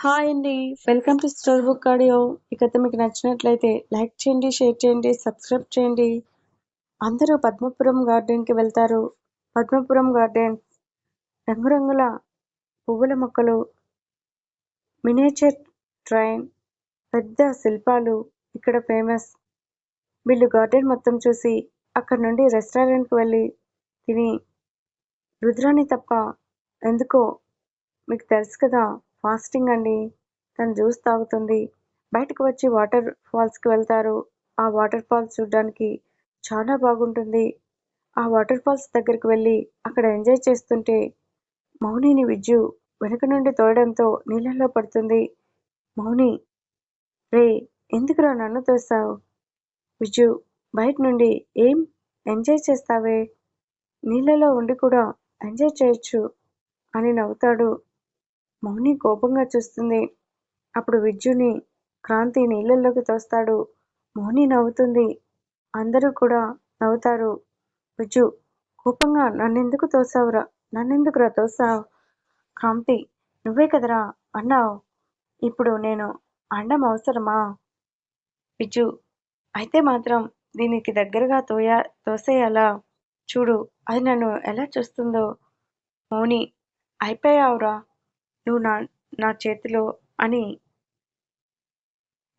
Hi అండి. Welcome to store book audio. ఈ కథ మీకు నచ్చినట్లయితే లైక్ చేయండి షేర్ చేయండి సబ్స్క్రైబ్ చేయండి. అందరూ పద్మపురం గార్డెన్కి వెళ్తారు. పద్మపురం గార్డెన్ రంగురంగుల పువ్వుల మొక్కలు మినేచర్ ట్రైన్ పెద్ద శిల్పాలు ఇక్కడ ఫేమస్. వీళ్ళు గార్డెన్ మొత్తం చూసి అక్కడ నుండి రెస్టారెంట్కి వెళ్ళి తిని రుద్రాని తప్ప ఎందుకో మీకు తెలుసు కదా? ఫాస్టింగ్ అండి. తను జ్యూస్ తాగుతుంది. బయటకు వచ్చి వాటర్ ఫాల్స్కి వెళ్తారు. ఆ వాటర్ ఫాల్స్ చూడడానికి చాలా బాగుంటుంది. ఆ వాటర్ ఫాల్స్ దగ్గరికి వెళ్ళి అక్కడ ఎంజాయ్ చేస్తుంటే మౌనిని విజ్జు వెనుక నుండి తోయడంతో నీళ్ళల్లో పడుతుంది. మౌని రే ఎందుకురా నన్ను తోస్తావు? విజ్జు బయట నుండి ఏం ఎంజాయ్ చేస్తావే? నీళ్ళలో ఉండి కూడా ఎంజాయ్ చేయొచ్చు అని నవ్వుతాడు మౌని కోపంగా చూస్తుంది. అప్పుడు విజ్జుని క్రాంతి నీళ్ళల్లోకి తోస్తాడు. మౌని నవ్వుతుంది. అందరూ కూడా నవ్వుతారు. విజ్జు కోపంగా నన్నెందుకు తోసావురా? నన్నెందుకురా తోసావు? క్రాంతి నువ్వే కదరా? అన్నావు. ఇప్పుడు నేను అండం అవసరమా? విజ్జు అయితే మాత్రం దీనికి దగ్గరగా తోయా తోసేయాలా? చూడు అది నన్ను ఎలా చూస్తుందో. మౌని అయిపోయావురా? నువ్వు నా నా చేతిలో అని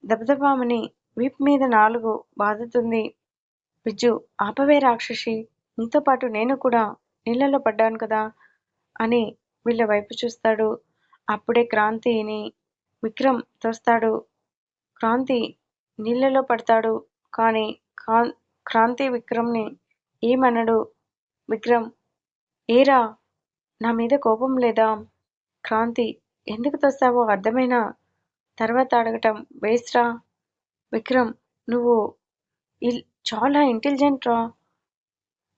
దబదబామని వీప్ మీద నాలుగు బాదుతుంది. విజ్జు ఆపవే రాక్షసి నీతో పాటు నేను కూడా నీళ్ళలో పడ్డాను కదా అని వీళ్ళ వైపు చూస్తాడు. అప్పుడే క్రాంతిని విక్రమ్ తోస్తాడు. క్రాంతి నీళ్ళలో పడతాడు కానీ క్రాం క్రాంతి విక్రమ్ని ఏమనడు. విక్రమ్ ఏరా నా మీద కోపం లేదా? క్రాంతి ఎందుకు తోస్తావో అర్థమైనా? తర్వాత అడగటం వేస్ట్రా? విక్రమ్ నువ్వు ఇల్ చాలా ఇంటెలిజెంట్ రా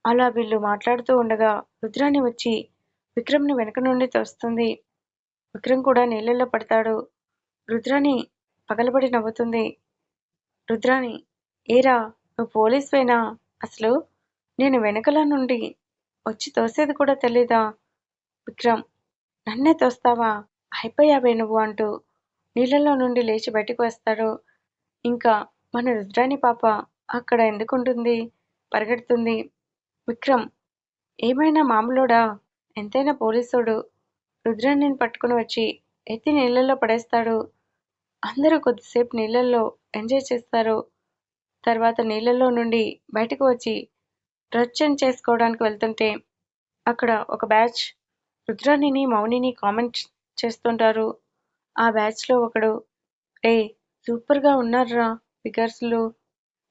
అలా వీళ్ళు మాట్లాడుతూ ఉండగా రుద్రాణి వచ్చి విక్రమ్ని వెనక నుండి తోస్తుంది. విక్రమ్ కూడా నీళ్ళల్లో పడతాడు. రుద్రాని పగలబడి నవ్వుతుంది. రుద్రాని ఏరా నువ్వు పోలీస్వేనా? అసలు నేను వెనకల నుండి వచ్చి తోసేది కూడా తెలీదా? విక్రమ్ నన్నే తోస్తావా? అయిపోయావే నువ్వు అంటూ నీళ్ళలో నుండి లేచి బయటకు వస్తాడు. ఇంకా మన రుద్రాణి పాప అక్కడ ఎందుకుంటుంది? పరిగెడుతుంది. విక్రమ్ ఏమైనా మామూలుడా? ఎంతైనా పోలీసుడు. రుద్రాణిని పట్టుకుని వచ్చి ఎత్తి నీళ్ళల్లో పడేస్తాడు. అందరూ కొద్దిసేపు నీళ్ళల్లో ఎంజాయ్ చేస్తారు. తర్వాత నీళ్ళల్లో నుండి బయటకు వచ్చి నృత్యం చేసుకోవడానికి వెళ్తుంటే అక్కడ ఒక బ్యాచ్ రుద్రాణిని మౌనిని కామెంట్ చేస్తుంటారు. ఆ బ్యాచ్లో ఒకడు ఏ సూపర్గా ఉన్నారా ఫిగర్స్లు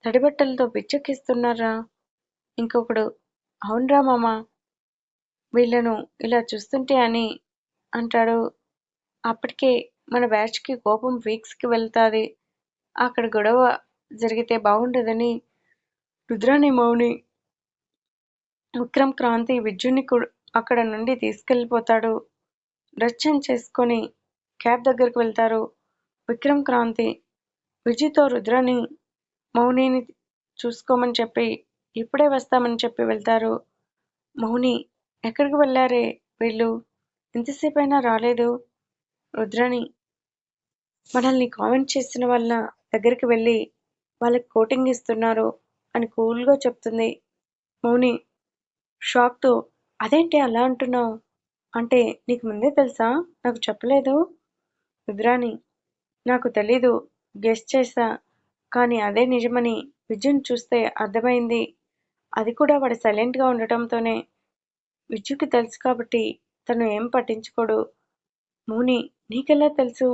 తడిబట్టలతో పిచ్చెక్కిస్తున్నారా ఇంకొకడు అవునరా మామ. వీళ్ళను ఇలా చూస్తుంటే అని అంటాడు. అప్పటికే మన బ్యాచ్కి కోపం వీక్స్కి వెళ్తుంది. అక్కడ గొడవ జరిగితే బాగుండదని రుద్రాని మౌని విక్రమ్ క్రాంతి విద్యుని అక్కడ నుండి తీసుకెళ్ళిపోతాడు. నృత్యం చేసుకొని క్యాబ్ దగ్గరకు వెళ్తారు. విక్రమ్ క్రాంతి విజయ్తో రుద్రని మౌనిని చూసుకోమని చెప్పి ఇప్పుడే వస్తామని చెప్పి వెళ్తారు. మౌని ఎక్కడికి వెళ్ళారే వీళ్ళు? ఎంతసేపు అయినా రాలేదు. రుద్రని మనల్ని కామెంట్ చేసిన వాళ్ళ దగ్గరికి వెళ్ళి వాళ్ళకి కోటింగ్ ఇస్తున్నారు అని కూల్గా చెప్తుంది. మౌని షాక్తో అదేంటి అలా అంటున్నావు అంటే నీకు ముందే తెలుసా? నాకు చెప్పలేదు. రుద్రాని నాకు తెలీదు. గెస్ చేశా. కానీ అదే నిజమని విద్యుని చూస్తే అర్థమైంది. అది కూడా వాడు సైలెంట్గా ఉండటంతోనే. విద్యుకి తెలుసు కాబట్టి తను ఏం పట్టించుకోడు. మౌని నీకెలా తెలుసు?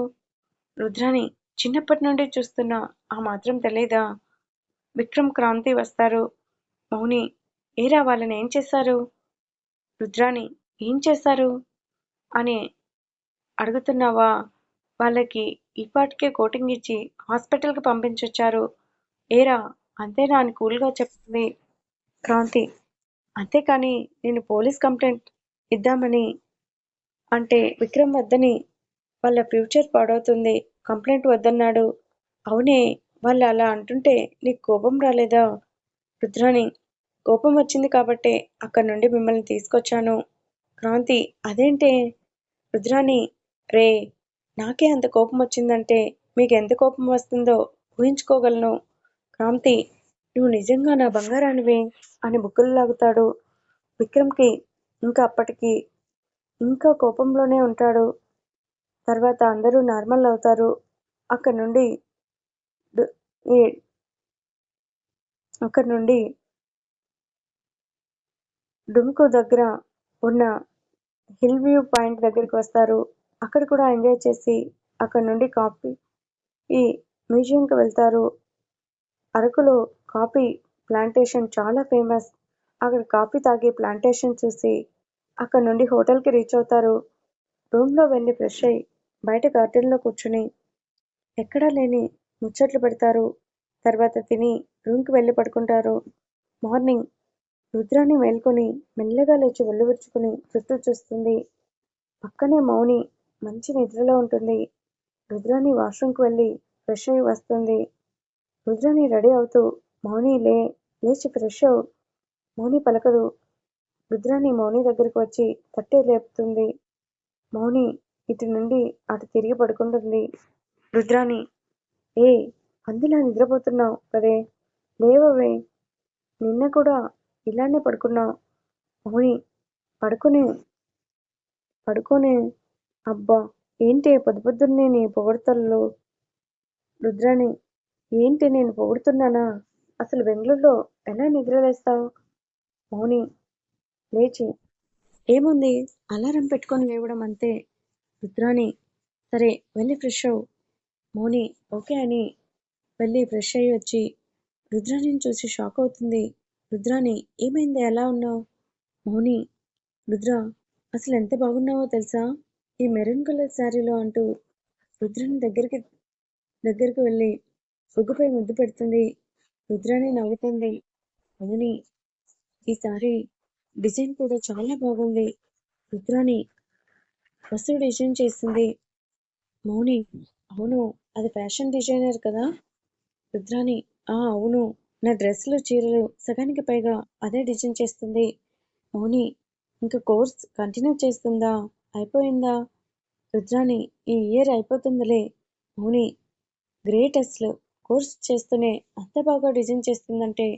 రుద్రాని చిన్నప్పటి నుండి చూస్తున్నా. ఆ మాత్రం తెలీదా? విక్రమ్ క్రాంతి వస్తారు. మౌని ఏరా వాళ్ళని ఏం చేశారు? రుద్రాని ఏం చేశారు? అని అడుగుతున్నావా? వాళ్ళకి ఇప్పటికే కోటింగ్ ఇచ్చి హాస్పిటల్కి పంపించొచ్చారు. ఏరా అంతేనా? అని కూల్గా చెప్తుంది క్రాంతి. అంతేకాని నేను పోలీస్ కంప్లైంట్ ఇద్దామని అంటే విక్రమ్ వద్దని వాళ్ళ ఫ్యూచర్ పాడవుతుంది. కంప్లైంట్ వద్దన్నాడు. అవునే వాళ్ళు అలా అంటుంటే నీకు కోపం రాలేదా? రుద్రాని కోపం వచ్చింది కాబట్టే అక్కడి నుండి మిమ్మల్ని తీసుకొచ్చాను. క్రాంతి అదేంటే? రుద్రాణి రే నాకే అంత కోపం వచ్చిందంటే మీకు ఎంత కోపం వస్తుందో ఊహించుకోగలను. క్రాంతి నువ్వు నిజంగా నా బంగారానివే అని బుక్కులు లాగుతాడు. విక్రమ్కి ఇంకా అప్పటికి ఇంకా కోపంలోనే ఉంటాడు. తర్వాత అందరూ నార్మల్ అవుతారు. అక్కడి నుండి అక్కడి నుండి డుమ్కో దగ్గర ఉన్న హిల్ వ్యూ పాయింట్ దగ్గరికి వస్తారు. అక్కడ కూడా ఎంజాయ్ చేసి అక్కడ నుండి కాఫీ ఈ మ్యూజియంకి వెళ్తారు. అరకులో కాఫీ ప్లాంటేషన్ చాలా ఫేమస్. అక్కడ కాఫీ తాగి ప్లాంటేషన్ చూసి అక్కడ నుండి హోటల్కి రీచ్ అవుతారు. రూమ్లో వెళ్ళి ఫ్రెష్ అయ్యి బయట గార్డెన్లో కూర్చుని ఎక్కడా లేని ముచ్చట్లు పెడతారు. తర్వాత తిని రూమ్కి వెళ్ళి పడుకుంటారు. మార్నింగ్ రుద్రాన్ని మేల్కొని మెల్లగా లేచి ఒళ్ళువిర్చుకుని చుట్టూ చూస్తుంది. పక్కనే మౌని మంచి నిద్రలో ఉంటుంది. రుద్రాని వాష్రూమ్కి వెళ్ళి ఫ్రెష్ అయ్యి వస్తుంది. రుద్రాని రెడీ అవుతూ మౌని లే లేచి ఫ్రెష్ అవు. మౌని పలకదు. రుద్రాని మౌని దగ్గరికి వచ్చి తట్టే లేపుతుంది. మౌని ఇటు నుండి అటు తిరిగి పడుకుంటుంది. రుద్రాని ఏ అందులా నిద్రపోతున్నావు కదే? లేవవే. నిన్న కూడా ఇలానే పడుకున్నా. మౌని పడుకునే పడుకోనే. అబ్బా ఏంటి పొద్దు పొద్దున్నే నీ పొగడతల్లో? రుద్రాని ఏంటి నేను పొగుడుతున్నానా? అసలు బెంగళూరులో ఎలా నిద్రలేస్తావు మౌని లేచి. ఏముంది? అలారం పెట్టుకొని లేవడం అంతే. రుద్రాని సరే వెళ్ళి ఫ్రెష్ అవ్వు. మౌని ఓకే అని వెళ్ళి ఫ్రెష్ అయ్యి వచ్చి రుద్రాణిని చూసి షాక్ అవుతుంది. రుద్రాని ఏమైంది? ఎలా ఉన్నావు? మౌని రుద్ర అసలు ఎంత బాగున్నావో తెలుసా? ఈ మెరూన్ కలర్ శారీలో అంటూ రుద్రాని దగ్గరికి దగ్గరికి వెళ్ళి బుగ్గపై ముద్దు పెడుతుంది. రుద్రాని నవ్వుతుంది. మౌని ఈ సారీ డిజైన్ కూడా చాలా బాగుంది. రుద్రాని ఫస్ట్ డిజైన్ చేసింది మౌని అవును అది ఫ్యాషన్ డిజైనర్ కదా? రుద్రాని ఆ అవును. నా డ్రెస్సులు చీరలు సగానికి పైగా అదే డిజైన్ చేస్తుంది. మౌని ఇంకా కోర్స్ కంటిన్యూ చేస్తుందా? అయిపోయిందా? రుద్రాని ఈ ఇయర్ అయిపోతుందిలే. మౌని గ్రేట్ అసలు కోర్స్ చేస్తూనే అంత బాగా డిజైన్ చేస్తుందంటే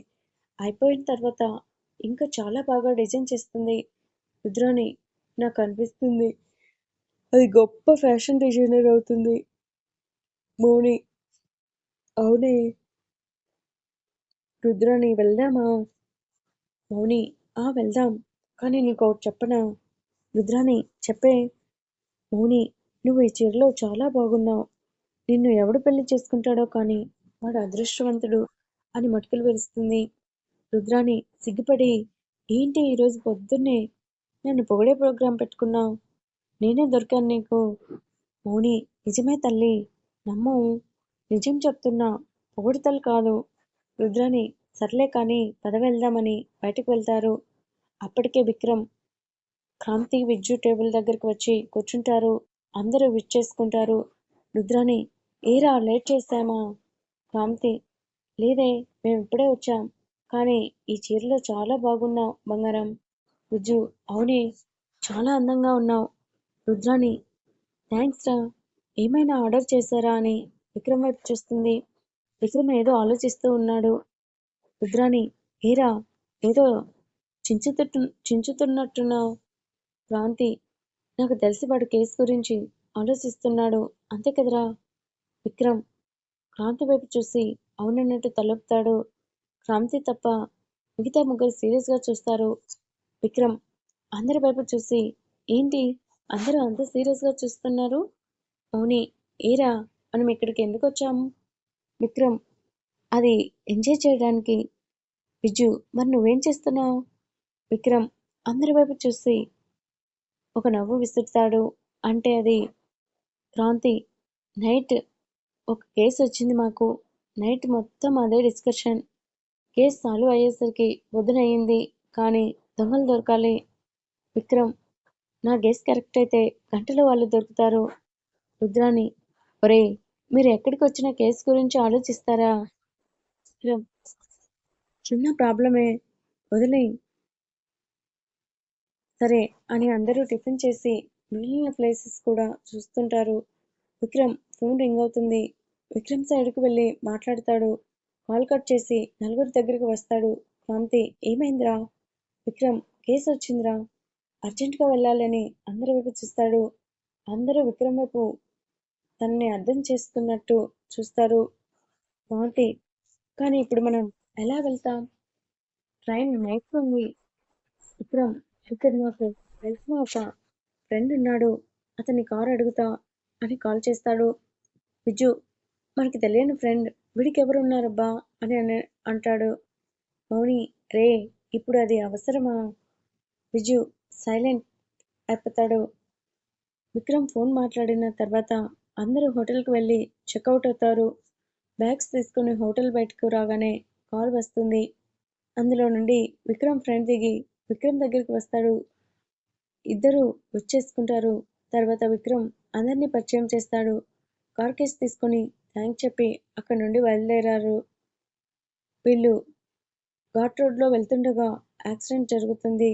అయిపోయిన తర్వాత ఇంకా చాలా బాగా డిజైన్ చేస్తుంది. రుద్రాని నాకు అనిపిస్తుంది అది గొప్ప ఫ్యాషన్ డిజైనర్ అవుతుంది. మౌని అవునే. రుద్రాని వెళ్దామా? మౌని ఆ వెళ్దాం. కానీ నీకు ఒకటి చెప్పనా? రుద్రాని చెప్పే. మౌని నువ్వు ఈ చీరలో చాలా బాగున్నావు. నిన్ను ఎవడు పెళ్ళి చేసుకుంటాడో కానీ వాడు అదృష్టవంతుడు అని మటుకులు విరుస్తుంది రుద్రాని సిగ్గుపడి ఏంటి ఈరోజు పొద్దున్నే నన్ను పొగిడే ప్రోగ్రాం పెట్టుకున్నావు? నేనే దొరికాను నీకు. మౌని నిజమే తల్లి. నమ్మవు నిజం చెప్తున్నా. పొగుడుతలు కాదు. రుద్రాని సర్లే కానీ పద వెళ్దామని బయటకు వెళ్తారు. అప్పటికే విక్రమ్ క్రాంతి విద్యు టేబుల్ దగ్గరికి వచ్చి కూర్చుంటారు. అందరూ విచ్ చేసుకుంటారు రుద్రాని ఏరా లేట్ చేశామా? క్రాంతి లేదే మేము ఇప్పుడే వచ్చాం. కానీ ఈ చీరలో చాలా బాగున్నావు బంగారం. విజ్జు అవునే చాలా అందంగా ఉన్నావు. రుద్రాని థ్యాంక్స్ రా ఏమైనా ఆర్డర్ చేశారా అని విక్రమ్ వైపు చూస్తుంది. విక్రమ్ ఏదో ఆలోచిస్తూ ఉన్నాడు. రుద్రాణి హీరా ఏదో చించుతు చించుతున్నట్టున్నావు. క్రాంతి నాకు తెలిసి వాడు కేసు గురించి ఆలోచిస్తున్నాడు. అంతే కదరా? విక్రమ్ క్రాంతి వైపు చూసి అవునన్నట్టు తలుపుతాడు. క్రాంతి తప్ప మిగతా ముగ్గురు సీరియస్గా చూస్తారు. విక్రమ్ అందరి వైపు చూసి ఏంటి? అందరూ అంత సీరియస్గా చూస్తున్నారు? అవుని ఏరా మనం ఇక్కడికి ఎందుకు వచ్చాము? విక్రమ్ అది ఎంజాయ్ చేయడానికి. బిజు మరి నువ్వేం చేస్తున్నావు? విక్రమ్ అందరి వైపు చూసి ఒక నవ్వు విసురుతాడు. అంటే అది క్రాంతి నైట్ ఒక కేసు వచ్చింది మాకు. నైట్ మొత్తం అదే డిస్కషన్. కేసు సాల్వ్ అయ్యేసరికి వదినయ్యింది కానీ దొంగలు దొరకాలి. విక్రమ్ నా గెస్ కరెక్ట్ అయితే గంటలో వాళ్ళు దొరుకుతారు. రుద్రాని ఒరే మీరు ఎక్కడికి వచ్చిన కేసు గురించి ఆలోచిస్తారా? చిన్న ప్రాబ్లమే వదిలే సరే అని అందరూ టిఫిన్ చేసి మిగిలిన ప్లేసెస్ కూడా చూస్తుంటారు. విక్రమ్ ఫోన్ రింగ్ అవుతుంది. విక్రమ్ సైడ్కి వెళ్ళి మాట్లాడతాడు. కాల్ కట్ చేసి నలుగురి దగ్గరికి వస్తాడు. క్రాంతి ఏమైందిరా? విక్రమ్ కేసు వచ్చిందిరా? అర్జెంటుగా వెళ్ళాలని అందరి వైపు చూస్తాడు. అందరూ విక్రమ్ వైపు తనని అర్థం చేసుకున్నట్టు చూస్తారు. క్రాంతి కానీ ఇప్పుడు మనం ఎలా వెళ్తాం? ట్రైన్ నైట్ ఉంది విక్రమ్ ఇక్కడ నాకు తెలిసిన ఒక ఫ్రెండ్ ఉన్నాడు. అతని కార్ అడుగుతా. అని కాల్ చేస్తాడు. విజు మనకి తెలియని ఫ్రెండ్. వీడికి ఎవరు ఉన్నారబ్బా? అని అని అంటాడు. మౌని రే ఇప్పుడు అది అవసరమా? విజు సైలెంట్ అయిపోతాడు. విక్రమ్ ఫోన్ మాట్లాడిన తర్వాత అందరూ హోటల్కి వెళ్ళి చెక్అవుట్ అవుతారు. బ్యాగ్స్ తీసుకుని హోటల్ బయటకు రాగానే కాల్ వస్తుంది. అందులో నుండి విక్రమ్ ఫ్రెండ్ దిగి విక్రమ్ దగ్గరికి వస్తాడు. ఇద్దరు వచ్చేసుకుంటారు. తర్వాత విక్రమ్ అందరినీ పరిచయం చేస్తాడు. కార్ కేస్ తీసుకొని థ్యాంక్ చెప్పి అక్కడి నుండి బయలుదేరారు. వీళ్ళు ఘాట్ రోడ్లో వెళ్తుండగా యాక్సిడెంట్ జరుగుతుంది.